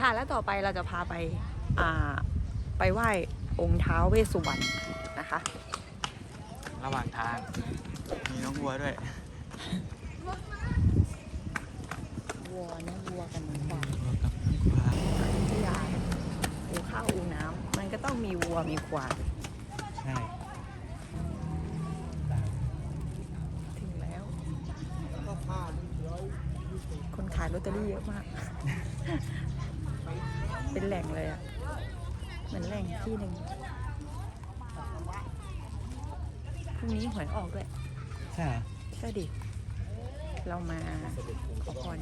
ค่ะแล้วต่อไปเราจะพาไปอ่าไปไหว้องค์ท้าวเวสสุวรรณนะคะ ระหว่างทาง มีน้องวัวด้วยวัวนะวัวกันเหมือนกันวัวกับน้องควายที่ยาอูข้าวอูน้ำมันก็ต้องมีวัวมีควายใช่ถึงแล้วคนขายลอตเตอรี่เยอะมาก เป็นแหล่งเลยอะเหมือนแหล่งที่หนึ่งพรุ่งนี้หวยออกด้วยใช่เหรอใช่ดิ เรามาขอพร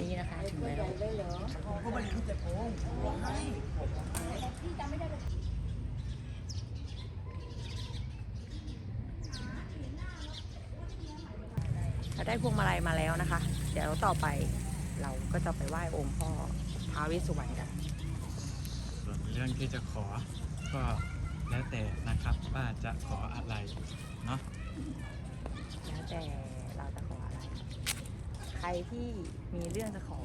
นี่นะคะถึงแล้ว เราได้พวงมาลัยมาแล้วนะคะ เดี๋ยวต่อไปเราก็จะไปไหว้องค์พ่อท้าวเวสสุวรรณกันส่วนเรื่องที่จะขอก็แล้วแต่นะครับว่าจะขออะไรเนาะแล้วแต่เราจะขออะไร ใครที่มีเรื่องจะขอ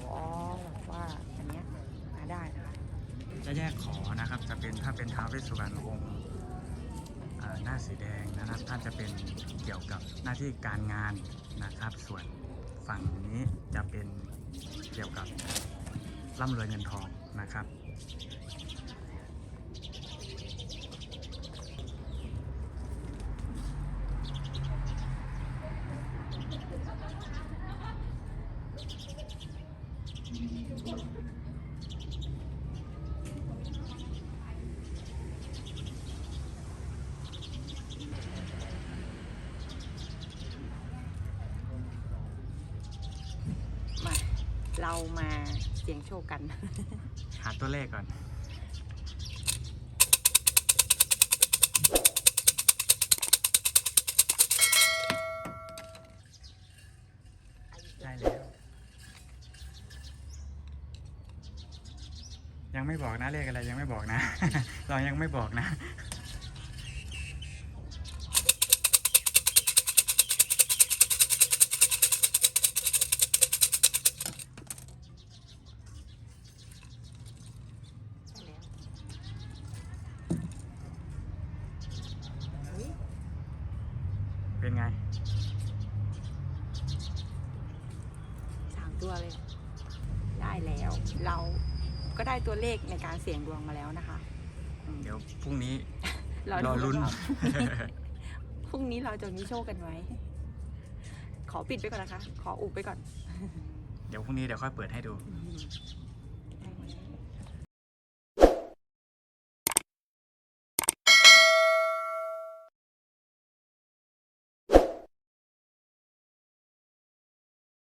แบบว่าอันเนี้ยมาได้นะคะจะแยกขอนะครับจะเป็นถ้าเป็นท้าวเวสสุวรรณองค์อ่าสีแดงนะครับท่านจะเป็นเกี่ยวกับหน้าที่การงานนะครับ ส่วนฝั่งนี้จะเป็นเกี่ยวกับร่ำรวยเงินทองนะครับ มา เรามาเสี่ยงโชคกัน หาตัวเลขก่อน ได้แล้ว ยังไม่บอกนะเลขอะไรยังไม่บอกนะ เรายังไม่บอกนะ ไงสามตัวเลย ได้แล้ว เราก็ได้ตัวเลขในการเสี่ยงดวงมาแล้วนะคะอืมเดี๋ยวพรุ่งนี้ รอรอดูลุ้นว่าพรุ่งนี้เราจะมีโชคกันไหมขอปิดไปก่อนนะคะ ขออุบไปก่อน เดี๋ยวพรุ่งนี้เดี๋ยวค่อยเปิดให้ดูอืม